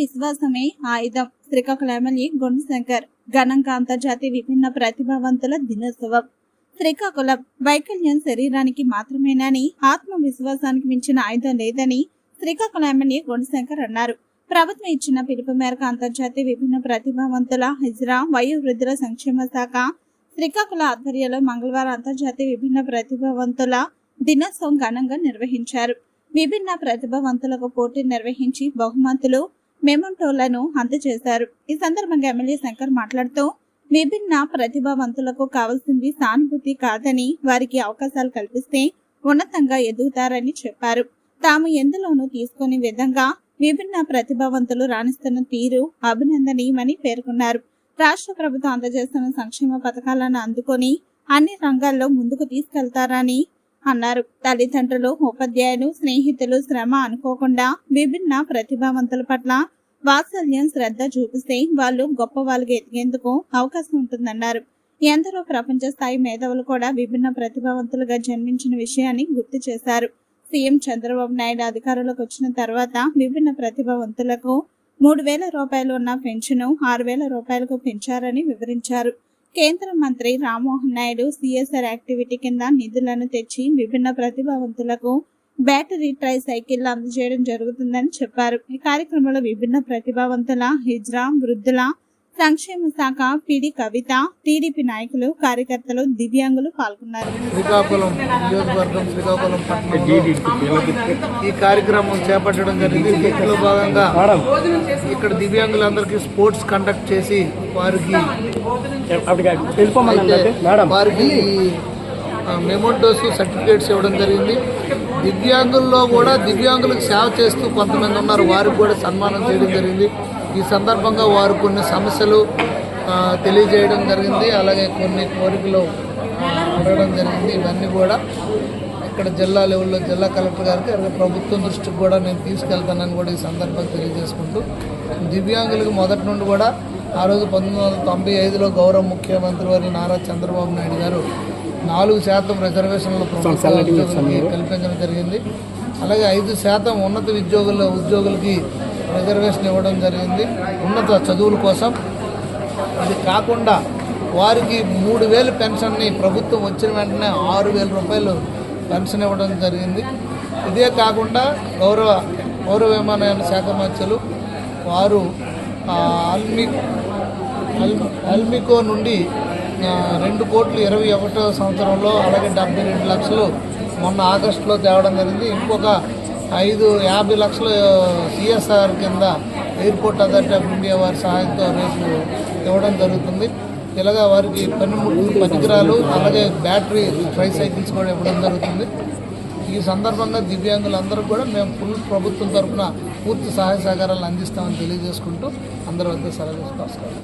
విశ్వాసమే ఆయుధం. శ్రీకాకుళం ఎమ్మెల్యే గుణశంకర్. ఘనంగా అంతర్జాతీయ విభిన్న ప్రతిభావంతుల దినోత్సవం. శ్రీకాకుళం వైకల్యం శరీరానికి మాత్రమేనని ఆత్మవిశ్వాసానికి మించిన ఆయుధం లేదని శ్రీకాకుళం ఎమ్మెల్యే గుణశంకర్ అన్నారు. ప్రభుత్వం ఇచ్చిన పిలుపు మేరకు అంతర్జాతీయ విభిన్న ప్రతిభావంతుల హిజ్రా వయోవృద్ధుల సంక్షేమ శాఖ శ్రీకాకుళ ఆధ్వర్యంలో మంగళవారం అంతర్జాతీయ విభిన్న ప్రతిభావంతుల దినోత్సవం ఘనంగా నిర్వహించారు. విభిన్న ప్రతిభావంతులకు పోటీ నిర్వహించి బహుమతులు మెమంటోలను అందజేశారు ఈ సందర్భంగా ఎమ్మెల్యే శంకర్ మాట్లాడుతూ విభిన్న ప్రతిభావంతులకు కావాల్సింది సానుభూతి కాదని వారికి అవకాశాలు కల్పిస్తే ఉన్నతంగా ఎదుగుతారని చెప్పారు. తాము ఎందులోనూ తీసుకునే విధంగా విభిన్న ప్రతిభావంతులు రాణిస్తున్న తీరు అభినందనీయమని పేర్కొన్నారు. రాష్ట్ర ప్రభుత్వం అందజేస్తున్న సంక్షేమ పథకాలను అందుకొని అన్ని రంగాల్లో ముందుకు తీసుకెళ్తారని అన్నారు. తల్లిదండ్రులు ఉపాధ్యాయులు స్నేహితులు శ్రమ అనుకోకుండా విభిన్న ప్రతిభావంతుల పట్ల వాత్సల్యం శ్రద్ధ చూపిస్తే వాళ్ళు గొప్ప వాళ్ళకి ఎదిగేందుకు అవకాశం ఉంటుందన్నారు. ఎందరో ప్రపంచ స్థాయి మేధావులు కూడా విభిన్న ప్రతిభావంతులుగా జన్మించిన విషయాన్ని గుర్తు చేశారు. సీఎం చంద్రబాబు నాయుడు అధికారంలోకి వచ్చిన తర్వాత విభిన్న ప్రతిభావంతులకు మూడు వేల రూపాయలు ఉన్న పెన్షన్ ఆరు వేల రూపాయలకు పెంచారని వివరించారు. కేంద్ర మంత్రి రామ్మోహన్ నాయుడు సిఎస్ఆర్ యాక్టివిటీ కింద నిధులను తెచ్చి విభిన్న ప్రతిభావంతులకు బ్యాటరీ ట్రై సైకిల్ అందజేయడం జరుగుతుందని చెప్పారు. ఈ కార్యక్రమంలో విభిన్న ప్రతిభావంతుల హిజ్రా వృద్ధుల సంక్షేమ శాఖ పిడి కవిత టీడీపీ నాయకులు కార్యకర్తలు దివ్యాంగులు పాల్గొన్నారు. శ్రీకాకుళం నియోజకవర్గం శ్రీకాకుళం ఈ కార్యక్రమం చేపట్టడం జరిగింది. దీంట్లో భాగంగా ఇక్కడ దివ్యాంగులందరికీ స్పోర్ట్స్ కండక్ట్ చేసి వారికి వారికి మెమోటోస్ సర్టిఫికేట్స్ ఇవ్వడం జరిగింది. దివ్యాంగుల్లో కూడా దివ్యాంగులకు సేవ చేస్తూ కొంతమంది ఉన్నారు. వారికి కూడా సన్మానం చేయడం జరిగింది. ఈ సందర్భంగా వారు కొన్ని సమస్యలు తెలియజేయడం జరిగింది. అలాగే కొన్ని కోరికలు అడగడం జరిగింది. ఇవన్నీ కూడా ఇక్కడ జిల్లా లెవెల్లో జిల్లా కలెక్టర్ గారికి అలాగే ప్రభుత్వం దృష్టికి కూడా నేను తీసుకెళ్తానని కూడా ఈ సందర్భంగా తెలియజేసుకుంటూ దివ్యాంగులకు మొదటి నుండి కూడా ఆ రోజు పంతొమ్మిది వందల తొంభై ఐదులో గౌరవ ముఖ్యమంత్రి వారి నారా చంద్రబాబు నాయుడు గారు నాలుగు శాతం రిజర్వేషన్లు కల్పించడం జరిగింది. అలాగే ఐదు శాతం ఉన్నత ఉద్యోగుల ఉద్యోగులకి రిజర్వేషన్ ఇవ్వడం జరిగింది. ఉన్నత చదువుల కోసం. అది కాకుండా వారికి మూడు వేలు పెన్షన్ని ప్రభుత్వం వచ్చిన వెంటనే ఆరు వేల రూపాయలు పెన్షన్ ఇవ్వడం జరిగింది. ఇదే కాకుండా గౌరవ పౌర విమానయాన శాఖ మంత్రులు వారు అల్మి అల్ అల్మికో నుండి రెండు కోట్లు ఇరవై ఒకటో సంవత్సరంలో అలాగే డెబ్బై రెండు లక్షలు మొన్న ఆగస్టులో తేవడం జరిగింది. ఇంకొక ఐదు యాభై లక్షలు సిఎస్ఆర్ కింద ఎయిర్పోర్ట్ అథారిటీ ఆఫ్ ఇండియా వారి సహాయంతో రేపు ఇవ్వడం జరుగుతుంది. ఇలాగా వారికి పనిముట్లు పరికరాలు అలాగే బ్యాటరీ ట్రైసైకిల్స్ కూడా ఇవ్వడం జరుగుతుంది. ఈ సందర్భంగా దివ్యాంగులందరూ కూడా మేము ఫుల్ ప్రభుత్వం తరఫున పూర్తి సహాయ సహకారాలు అందిస్తామని తెలియజేసుకుంటూ అందరి వద్ద సెలవు నమస్కారం